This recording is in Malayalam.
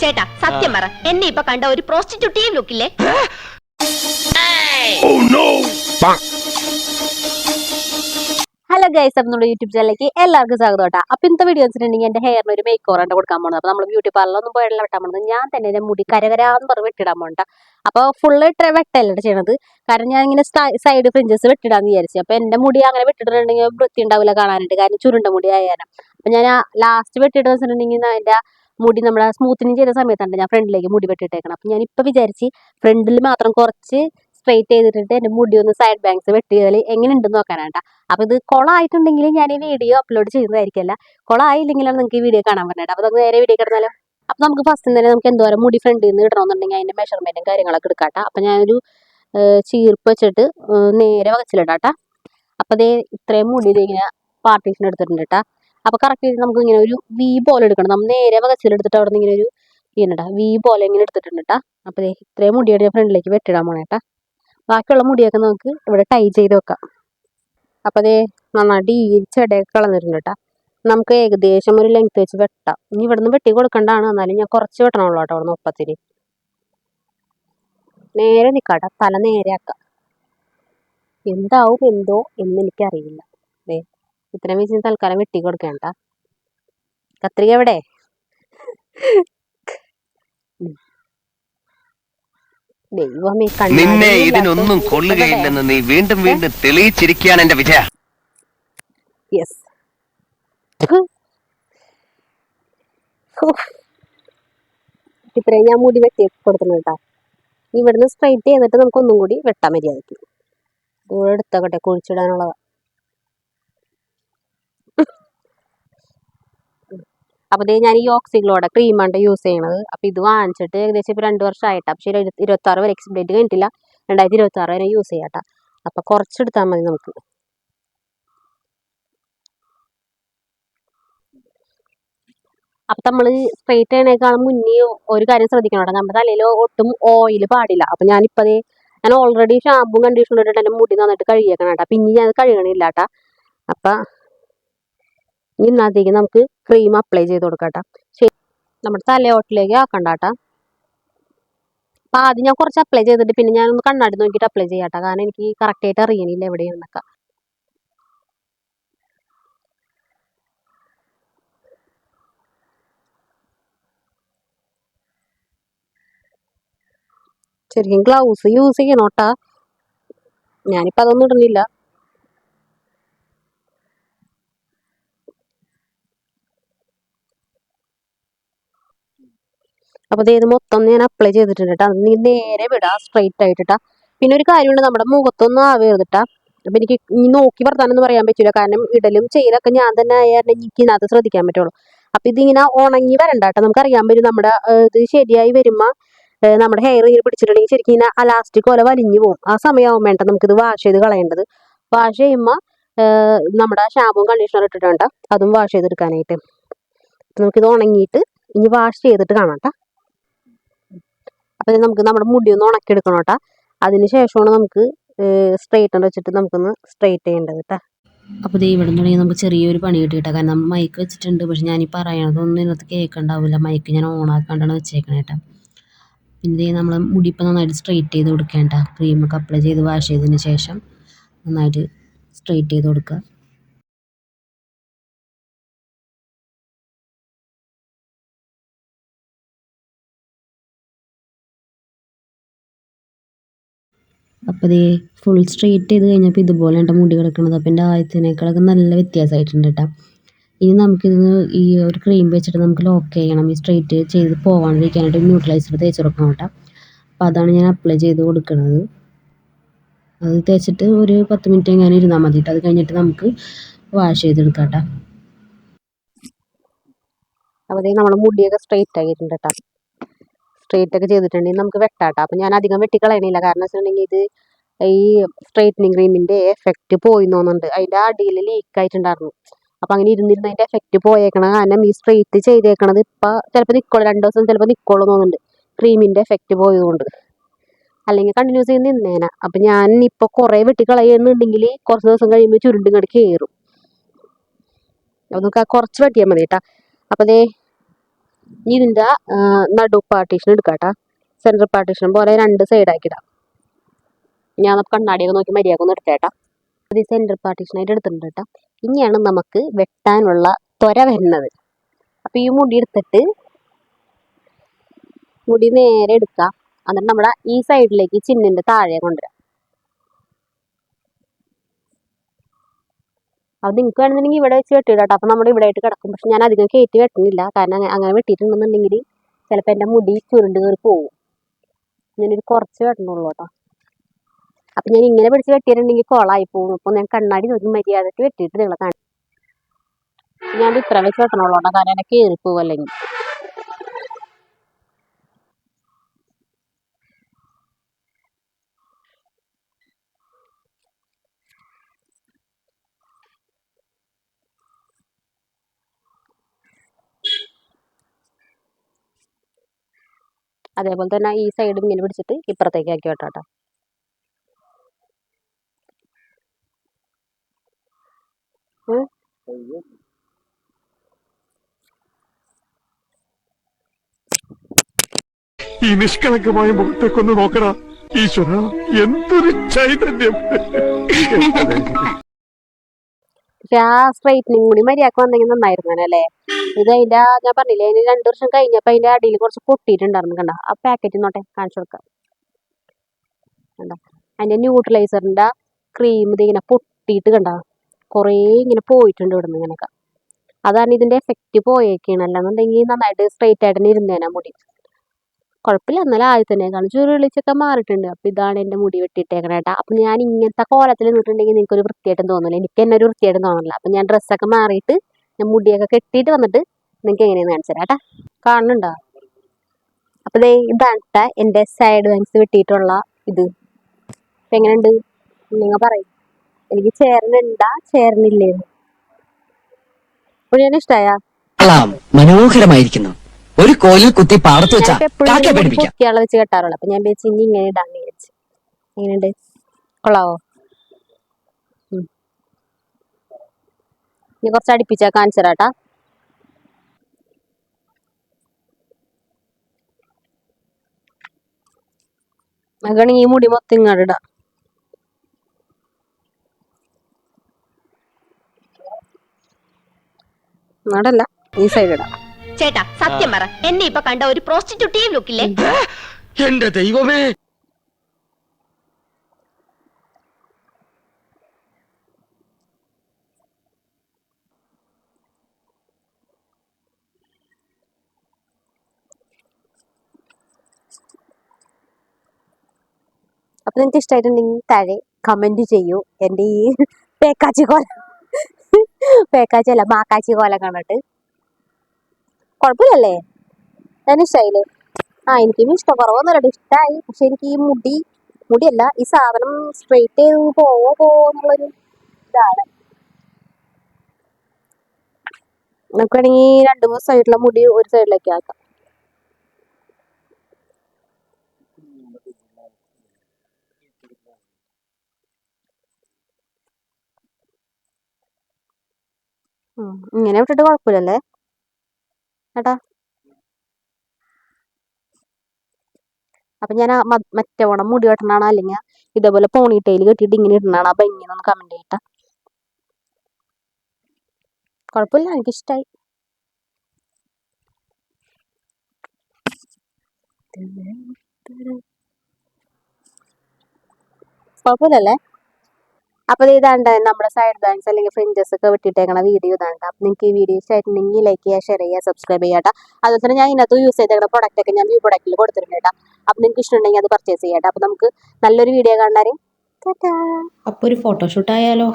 ചേട്ടാ സത്യം പറ. എന്നെ ഇപ്പൊ കണ്ട ഒരു പ്രോസ്റ്റിറ്റ്യൂട്ടീവ് ലുക്കില്ലേ ഹലോ ഗൈസ് അപ്പം നമ്മുടെ യൂട്യൂബ് ചാനലിലേക്ക് എല്ലാവർക്കും സ്വാഗതം കേട്ടോ. അപ്പം ഇന്നത്തെ വീഡിയോ വെച്ചിട്ടുണ്ടെങ്കിൽ എന്റെ ഹെയറിന് ഒരു മേക്ക് ഓവറാണ് കൊടുക്കാൻ പോകുന്നത് അപ്പോൾ നമ്മൾ ബ്യൂട്ടി പാർലറൊന്നും പോയല്ല വെട്ടാൻ പോകുന്നത് ഞാൻ തന്നെ എന്റെ മുടി കരകരാന്ന് പറഞ്ഞ് വെട്ടിടാൻ പോകണ്ട അപ്പോൾ ഫുള്ള് വെട്ടല്ല ചെയ്യണത്. കാരണം ഞാൻ ഇങ്ങനെ സൈഡ് ഫ്രിഞ്ചസ് വെട്ടിടാന്ന് വിചാരിച്ചു. അപ്പോൾ എന്റെ മുടി അങ്ങനെ വെട്ടിട്ടുണ്ടെങ്കിൽ വൃത്തി ഉണ്ടാവില്ല കാണാനായിട്ട്. കാരണം ചുരുണ്ട മുടി ആയാലും. അപ്പം ഞാൻ ലാസ്റ്റ് വെട്ടിയിട്ടെന്ന് വെച്ചിട്ടുണ്ടെങ്കിൽ എന്റെ മുടി നമ്മുടെ സ്മൂത്തനിങ് ചെയ്ത സമയത്താണ് ഞാൻ ഫ്രണ്ടിലേക്ക് മുടി വെട്ടിയിട്ടേക്കണം. അപ്പം ഇപ്പം വിചാരിച്ച് ഫ്രണ്ടിൽ മാത്രം കുറച്ച് സ്ട്രെയിറ്റ് ചെയ്തിട്ട് എന്റെ മുടി ഒന്ന് സൈഡ് ബാങ്ക്സ് വെട്ടിയാൽ എങ്ങനെ ഉണ്ടെന്ന് നോക്കാനാട്ടാ അപ്പോൾ ഇത് കുളമായിട്ടുണ്ടെങ്കിൽ ഞാൻ ഈ വീഡിയോ അപ്ലോഡ് ചെയ്യുന്നതായിരിക്കില്ല. കുളമായില്ലെങ്കിലാണ് നിങ്ങൾക്ക് ഈ വീഡിയോ കാണാൻ പറ്റുന്നത് അപ്പോൾ നമുക്ക് നേരെ വീഡിയോ കിടന്നാലോ? അപ്പോൾ നമുക്ക് ഫസ്റ്റ് തന്നെ നമുക്ക് എന്തോരം മുടി ഫ്രണ്ടിൽ നിന്ന് കിട്ടണമെന്നുണ്ടെങ്കിൽ അതിന്റെ മെഷർമെന്റും കാര്യങ്ങളൊക്കെ എടുക്കാട്ടോ അപ്പോൾ ഞാനൊരു ചീർപ്പ് വെച്ചിട്ട് നേരെ വകച്ചിലിടാട്ടാ അപ്പോൾ അതേ ഇത്രയും മുടി ഇങ്ങനെ പാർട്ടീഷൻ എടുത്തിട്ടുണ്ട് കേട്ടാ അപ്പോൾ കറക്റ്റ് നമുക്ക് ഇങ്ങനെ ഒരു വി പോലെ എടുക്കണം. നമ്മൾ നേരെ വകച്ചിലെടുത്തിട്ട് അവിടെ നിന്ന് ഇങ്ങനെ ഒരു ഇങ്ങനെ വി പോലെ ഇങ്ങനെ എടുത്തിട്ടുണ്ട് കേട്ടാ അപ്പോൾ ഇത്രയും മുടിയുടെ ഫ്രണ്ടിലേക്ക് വെട്ടിടാൻ പോണേ കേട്ടാ ബാക്കിയുള്ള മുടിയൊക്കെ നമുക്ക് ഇവിടെ ടൈ ചെയ്ത് വെക്കാം. അപ്പോൾ അതേ നന്നായിട്ട് ഈ ചെടയൊക്കെ കളഞ്ഞിട്ടുണ്ട് നമുക്ക് ഏകദേശം ഒരു ലെങ്ത് വെച്ച് വെട്ടാം. ഇനി ഇവിടുന്ന് വെട്ടി കൊടുക്കണ്ടാണ്. എന്നാലും ഞാൻ കുറച്ച് വെട്ടണമല്ലോ കേട്ടോ അവിടെ ഒപ്പത്തിന് നേരെ നിൽക്കാട്ടെ തല നേരെ ആക്കാം. എന്താവും എന്തോ എന്ന് എനിക്കറിയില്ല. ഇത്രയും വെച്ച് തൽക്കാലം വെട്ടി കൊടുക്കണ്ട കത്രിക എവിടെ. ദൈവമേ നിന്നെ ഇതിനൊന്നും കൊള്ളുകയില്ലെന്ന് നീ വീണ്ടും വീണ്ടും തെളിയിച്ചിരിക്കുകയാണ് എന്റെ വിജയ. യെസ് ഇത്രയും ഞാൻ മുടി വെട്ടി കൊടുക്കുന്നു കേട്ടോ. ഇവിടുന്ന് സ്ട്രൈറ്റ് ചെയ്തിട്ട് നമുക്ക് ഒന്നും കൂടി വെട്ടാൻ മര്യാദയ്ക്ക്. എടുത്തോട്ടെ കുഴിച്ചിടാനുള്ളതാ. അപ്പോൾ ഇത് ഞാൻ ഈ ഓക്സിഗ്ലോടെ ക്രീമാണ് യൂസ് ചെയ്യണത്. അപ്പോൾ ഇത് വാങ്ങിച്ചിട്ട് ഏകദേശം ഇപ്പോൾ രണ്ട് വർഷമായിട്ട്. പക്ഷേ ഇരുപത്തി ആറ് വരെ ഡേറ്റ് കഴിഞ്ഞിട്ടില്ല. രണ്ടായിരത്തി ഇരുപത്തി ആറ് വരെ യൂസ് ചെയ്യാട്ടാ. അപ്പോൾ കുറച്ചെടുത്താൽ മതി നമുക്ക്. അപ്പം നമ്മൾ സ്ട്രെയിറ്റ് ചെയ്യണേക്കാളും മുന്നേ ഒരു കാര്യം ശ്രദ്ധിക്കണം നമ്മുടെ തലയിൽ ഒട്ടും ഓയിൽ പാടില്ല. അപ്പം ഞാനിപ്പോൾ അതേ ഞാൻ ഓൾറെഡി ഷാമ്പും കണ്ടീഷണറും ഇട്ടിട്ട് എന്റെ മുടി നന്നായിട്ട് കഴുകിയേക്കണം കേട്ടോ. അപ്പം ഇനി ഞാൻ കഴുകണില്ല കേട്ടോ. അപ്പം ഇനി ഇന്നത്തേക്ക് നമുക്ക് ക്രീം അപ്ലൈ ചെയ്ത് കൊടുക്കാം ശരി നമ്മുടെ തലയോട്ടിലേക്ക് ആക്കണ്ട കേട്ടോ അപ്പം ആദ്യം ഞാൻ കുറച്ച് അപ്ലൈ ചെയ്തിട്ട് പിന്നെ ഞാൻ ഒന്ന് കണ്ണാടി നോക്കിയിട്ട് അപ്ലൈ ചെയ്യാം കാരണം എനിക്ക് കറക്റ്റായിട്ട് അറിയണില്ല എവിടെയാണെന്നൊക്കെ ശരിക്കും ഗ്ലൗസ് യൂസ് ചെയ്യണം കേട്ടാ അതൊന്നും ഇടുന്നില്ല. അപ്പോൾ ഇത് മൊത്തം ഞാൻ അപ്ലൈ ചെയ്തിട്ടുണ്ട് കേട്ടോ നീ നേരെ വിടാം സ്ട്രെയിറ്റ് ആയിട്ടാ പിന്നെ ഒരു കാര്യമുണ്ട് നമ്മുടെ മുഖത്തൊന്നും ആവരുതിട്ടാ അപ്പം എനിക്ക് ഇനി നോക്കി വർത്താനൊന്നും പറയാൻ പറ്റില്ല കാരണം ഇടലും ചെയ്യലൊക്കെ ഞാൻ തന്നെ ആയാലും എനിക്ക് ഇതിനകത്ത് ശ്രദ്ധിക്കാൻ പറ്റുള്ളൂ. അപ്പം ഇതിങ്ങനെ ഉണങ്ങി വരണ്ട കേട്ടോ നമുക്കറിയാൻ പറ്റും നമ്മുടെ ഇത് ശരിയായി വരുമ്പോൾ നമ്മുടെ ഹെയർ ഇങ്ങനെ പിടിച്ചിട്ടുണ്ടെങ്കിൽ ശരിക്കും ഇങ്ങനെ അലാസ്റ്റിക് പോലെ വലിഞ്ഞു പോകും ആ സമയമാവും വേണ്ട നമുക്കിത് വാഷ് ചെയ്ത് കളയേണ്ടത്. വാഷ് ചെയ്യുമ്പോൾ നമ്മുടെ ഷാമ്പും കണ്ടീഷണർ ഇട്ടിട്ടുണ്ട് അതും വാഷ് ചെയ്തെടുക്കാനായിട്ട്. നമുക്കിത് ഉണങ്ങിയിട്ട് ഇനി വാഷ് ചെയ്തിട്ട് കാണാം കേട്ടോ അപ്പം നമുക്ക് നമ്മുടെ മുടി ഒന്ന് ഉണക്കിയെടുക്കണം കേട്ടോ. അതിന് ശേഷമാണ് നമുക്ക് സ്ട്രെയിറ്റർ വെച്ചിട്ട് നമുക്കൊന്ന് സ്ട്രെയിറ്റ് ചെയ്യേണ്ടത് കേട്ടോ. അപ്പോൾ ദേ ഇവിടെ നിന്നുണ്ടെങ്കിൽ നമുക്ക് ചെറിയൊരു പണി കിട്ടിയിട്ടാ. കാരണം നമ്മൾ മൈക്ക് വെച്ചിട്ടുണ്ട്. പക്ഷെ ഞാൻ ഈ പറയണതൊന്നും ഇതിനകത്ത് കേൾക്കണ്ടാവില്ല. മൈക്ക് ഞാൻ ഓൺ ഓണാക്കാണ്ടാണ് വെച്ചേക്കണേ കേട്ടോ. പിന്നെ നമ്മൾ മുടി ഇപ്പം നന്നായിട്ട് സ്ട്രെയിറ്റ് ചെയ്ത് കൊടുക്കേണ്ട ക്രീമൊക്കെ അപ്ലൈ ചെയ്ത് വാഷ് ചെയ്തതിന് ശേഷം നന്നായിട്ട് സ്ട്രെയിറ്റ് ചെയ്ത് കൊടുക്കുക. അപ്പോൾ ദേ ഫുൾ സ്ട്രെയിറ്റ് ചെയ്ത് കഴിഞ്ഞപ്പോൾ ഇതുപോലെ എന്റെ മുടി കിടക്കുന്നത് അപ്പോൾ എന്റെ ആദ്യത്തിനേക്കാളൊക്കെ നല്ല വ്യത്യാസമായിട്ടുണ്ട് കേട്ടോ ഇനി നമുക്കിത് ഈ ഒരു ക്രീം വെച്ചിട്ട് നമുക്ക് ലോക്ക് ചെയ്യണം. ഈ സ്ട്രെയിറ്റ് ചെയ്ത് പോകാണ്ടിരിക്കാനായിട്ട് ന്യൂട്രലൈസർ തേച്ച് കൊടുക്കണം കേട്ടോ അപ്പോൾ അതാണ് ഞാൻ അപ്ലൈ ചെയ്ത് കൊടുക്കുന്നത് അത് തേച്ചിട്ട് ഒരു പത്ത് മിനിറ്റ് എങ്ങനെ ഇരുന്നാൽ മതി കേട്ടോ അത് കഴിഞ്ഞിട്ട് നമുക്ക് വാഷ് ചെയ്തെടുക്കാം കേട്ടോ അപ്പോൾ നമ്മുടെ മുടിയൊക്കെ സ്ട്രെയിറ്റ് ആയിട്ടുണ്ട് കേട്ടോ സ്ട്രെയിറ്റ് ഒക്കെ ചെയ്തിട്ടുണ്ടെങ്കിൽ നമുക്ക് വെട്ടാട്ടോ. അപ്പം ഞാൻ അധികം വെട്ടിക്കളയണില്ല. കാരണം വെച്ചിട്ടുണ്ടെങ്കിൽ ഇത് ഈ സ്ട്രെയിറ്റനിങ് ക്രീമിന്റെ എഫക്റ്റ് പോയി തോന്നുന്നുണ്ട് അതിന്റെ അടിയിൽ ലീക്ക് ആയിട്ടുണ്ടായിരുന്നു. അപ്പം അങ്ങനെ ഇരുന്നിരുന്ന് അതിന്റെ എഫക്റ്റ് പോയേക്കണ. കാരണം ഈ സ്ട്രെയിറ്റ് ചെയ്തേക്കണത് ഇപ്പം ചിലപ്പോൾ നിൽക്കുള്ളൂ രണ്ട് ദിവസം ചിലപ്പോൾ നിൽക്കുള്ളൂ തോന്നുന്നുണ്ട്. ക്രീമിന്റെ എഫക്റ്റ് പോയതുകൊണ്ട്. അല്ലെങ്കിൽ കണ്ടിന്യൂസ് ചെയ്ത് നിന്നേന. അപ്പം ഞാൻ ഇപ്പോൾ കുറേ വെട്ടിക്കളയുന്നുണ്ടെങ്കിൽ കുറച്ച് ദിവസം കഴിയുമ്പോൾ ചുരുണ്ടും അത് നമുക്ക് ആ കുറച്ച് വെട്ടിയാൽ മതി കേട്ടോ അപ്പോൾ ദേ ഇതിന്റെ നടു പാർട്ടീഷൻ എടുക്കാട്ടാ. സെൻട്രൽ പാർട്ടീഷൻ പോലെ രണ്ട് സൈഡാക്കിടാം ഞാൻ കണ്ണാടിയൊക്കെ നോക്കി മര്യാദ ഒന്ന് എടുത്തേട്ടാ. ഈ സെൻട്രൽ പാർട്ടീഷനായിട്ട് എടുത്തിട്ടുണ്ട് കേട്ടോ ഇനിയാണ് നമുക്ക് വെട്ടാനുള്ള ത്വര വരുന്നത്. അപ്പം ഈ മുടി എടുത്തിട്ട് മുടി നേരെ എടുക്കാം. എന്നിട്ട് നമ്മുടെ ഈ സൈഡിലേക്ക് ചിന്നിന്റെ താഴെ കൊണ്ടുവരാം. അത് നിങ്ങൾക്ക് വേണമെന്നുണ്ടെങ്കിൽ ഇവിടെ വെച്ച് വെട്ടി കേട്ടോ. അപ്പം നമ്മുടെ ഇവിടെ ആയിട്ട് കിടക്കും. പക്ഷെ ഞാൻ അധികം കയറ്റി വെട്ടുന്നില്ല. കാരണം അങ്ങനെ വെട്ടിയിട്ടുണ്ടെന്നുണ്ടെങ്കിൽ ചിലപ്പോൾ എന്റെ മുടി ചുരുണ്ട് കയറി പോകും ഞാനൊരു കുറച്ച് വെട്ടണുള്ളൂ കേട്ടോ. അപ്പം ഞാൻ ഇങ്ങനെ പിടിച്ച് വെട്ടിയിട്ടുണ്ടെങ്കിൽ കോളായി പോകും. അപ്പോൾ ഞാൻ കണ്ണാടി നോക്കി മര്യാദയ്ക്ക് വെട്ടിയിട്ട് നിങ്ങളെ കാണും. ഞാൻ ഇത്ര വെച്ച് വെട്ടണുള്ളൂ കേട്ടോ. കാരണം എന്നെ കയറി പോകും അതേപോലെ തന്നെ ഈ സൈഡ് ഇങ്ങനെ പിടിച്ചിട്ട് ഇപ്പുറത്തേക്ക് ആക്കി വെട്ടാട്ടോ ഈ നിഷ്കളങ്കമായ മുഖത്തേക്കൊന്ന് നോക്കണ ഈശ്വര എന്തൊരു ചൈതന്യം. പക്ഷെ ആ സ്ട്രൈറ്റനിങ് കൂടി മര്യാദയ്ക്ക് വന്നെങ്കിൽ നന്നായിരുന്നു അല്ലേ? ഇത് അതിന്റെ ഞാൻ പറഞ്ഞില്ലേ അതിന് രണ്ടു വർഷം കഴിഞ്ഞപ്പോ അതിന്റെ അടിയിൽ കുറച്ച് പൊട്ടിയിട്ടുണ്ടായിരുന്നു കണ്ട? ആ പാക്കറ്റ് നോട്ടെ കാണിച്ചു കൊടുക്കാം. കണ്ട? അതിന്റെ ന്യൂട്രലൈസറിന്റെ ക്രീം ഇത് ഇങ്ങനെ പൊട്ടിയിട്ട് കണ്ട? കുറേ ഇങ്ങനെ പോയിട്ടുണ്ട് ഇവിടുന്ന് ഇങ്ങനെയൊക്കെ. അതാണ് ഇതിന്റെ എഫക്റ്റ് പോയേക്കാണ്. അല്ലാന്നുണ്ടെങ്കിൽ നന്നായിട്ട് സ്ട്രൈറ്റ് ആയിട്ട് ഇരുന്നേനാ മുടി. കുഴപ്പമില്ല. എന്നാലും ആദ്യത്തേക്കാണ് ചുരുളിച്ചൊക്കെ മാറിയിട്ടുണ്ട്. അപ്പം ഇതാണ് എന്റെ മുടി വെട്ടിയിട്ടേക്കണ കേട്ടോ. അപ്പം ഞാൻ ഇങ്ങനത്തെ കോലത്തിൽ നിന്നിട്ടുണ്ടെങ്കിൽ ഒരു വൃത്തിയായിട്ടും തോന്നില്ല എനിക്ക് തന്നെ ഒരു വൃത്തിയായിട്ടും തോന്നില്ല അപ്പം ഞാൻ ഡ്രസ്സൊക്കെ മാറിയിട്ട് ഞാൻ മുടിയൊക്കെ കെട്ടിയിട്ട് വന്നിട്ട് നിങ്ങൾക്ക് എങ്ങനെയാണ് കാണിച്ചു തരാം കേട്ടോ. കാണുന്നുണ്ടോ? അപ്പം ദേ ഇതാണ് എന്റെ സൈഡ് ബാങ്ക്സ് വെട്ടിയിട്ടുള്ള ഇത്. അപ്പം എങ്ങനെയുണ്ട്? നിങ്ങൾ പറയും. എനിക്ക് ചേർന്നുണ്ടാ ചേർന്നില്ലേ അപ്പോൾ ഞാൻ ഇഷ്ടമായ മനോഹരമായിരിക്കുന്നു. ഒരു കോലിൽ കുത്തി പാടത്ത് വെച്ചാ കാക്കയെ പഠിപ്പിക്കാം പൊക്കിയാളെ വെച്ച് കെട്ടാറുള്ളൂ. അപ്പൊ ഞാൻ വിചാരിച്ചു ഇനി ഇങ്ങനെ ഇടാന്ന് വിചാരിച്ചു. എങ്ങനെയുണ്ട് കൊള്ളാവോ? ഉം. ഇനി കുറച്ച് അടുപ്പിച്ചാ കാണിച്ചു തരാട്ടാ അങ്ങനെയാണെങ്കിൽ ഈ മുടി മൊത്തം ഇങ്ങോട്ട് ഇടാം. നടല്ല ഈ സൈഡ് ഇടാം. ചേട്ടാ സത്യം പറ. എന്നെ ഇപ്പൊ കണ്ട ഒരു പ്രോസ്റ്റിറ്റ്യൂട്ടീവ് ലുക്കില്ലേ എന്റെ ദൈവമേ. അപ്പൊ നിങ്ങൾക്ക് ഇഷ്ടമായിട്ടുണ്ടെങ്കിൽ താഴെ കമന്റ് ചെയ്യൂ. എന്റെ ഈ പേക്കാച്ചി കോല. പേക്കാച്ചി അല്ല മാക്കാച്ചി കോല കണ്ടിട്ട്. കുഴപ്പമില്ലല്ലേ? ഞാൻ ഇഷ്ടമായില്ലേ ആ എനിക്കും ഇഷ്ടക്കുറവൊന്നുമില്ല ഇഷ്ടമായി പക്ഷെ എനിക്ക് ഈ മുടി മുടിയല്ല ഈ സാധനം സ്ട്രെയിറ്റ് ചെയ്ത് പോവോ പോവോ എന്നുള്ളൊരു ഇതാണ്. നമുക്ക് വേണമെങ്കിൽ രണ്ട് മൂന്ന് സൈഡിലെ മുടി ഒരു സൈഡിലേക്ക് ആക്കാം. ഇങ്ങനെ വിട്ടിട്ട് കുഴപ്പമില്ലല്ലേ? ഏട്ടാ അപ്പൊ ഞാൻ മറ്റേ ഓണം മുടി കെട്ടണാണ് അല്ലെങ്കിൽ ഇതേപോലെ പോണിട്ടയിൽ കെട്ടിയിട്ട് ഇങ്ങനെ ഇടണാണ്? അപ്പം ഇങ്ങനെ ഒന്ന് കമന്റ് ചെയ്യട്ടെ. കുഴപ്പമില്ല എനിക്കിഷ്ടായി. കുഴപ്പമില്ലല്ലേ? അപ്പൊ ഇത് ഇതാണ്ട് നമ്മുടെ സൈഡ് ബാങ്ക്സ് അല്ലെങ്കിൽ ഫ്രിഞ്ചസ് ഒക്കെ വെട്ടിയിട്ടേക്കണ വീഡിയോ ഇതാണ്ട്. അപ്പൊ നിങ്ങൾക്ക് ഈ വീഡിയോ ഇഷ്ടമായിട്ടുണ്ടെങ്കിൽ ലൈക്ക് ചെയ്യുക ഷെയർ ചെയ്യുക സബ്സ്ക്രൈബ് ചെയ്യാട്ടോ അതുപോലെ തന്നെ ഞാൻ ഇതിനകത്ത് യൂസ് ചെയ്തേക്കുന്ന പ്രോഡക്റ്റ് ഒക്കെ ഞാൻ ഈ പ്രോഡക്റ്റിൽ കൊടുത്തിട്ടുണ്ട് കേട്ടോ. അപ്പൊ നിങ്ങൾക്ക് ഇഷ്ടമുണ്ടെങ്കിൽ അത് പർച്ചേസ് ചെയ്യാട്ടോ അപ്പൊ നമുക്ക് നല്ലൊരു വീഡിയോ കാണാനും അപ്പോൾ ഒരു ഫോട്ടോഷൂട്ട് ആയാലോ?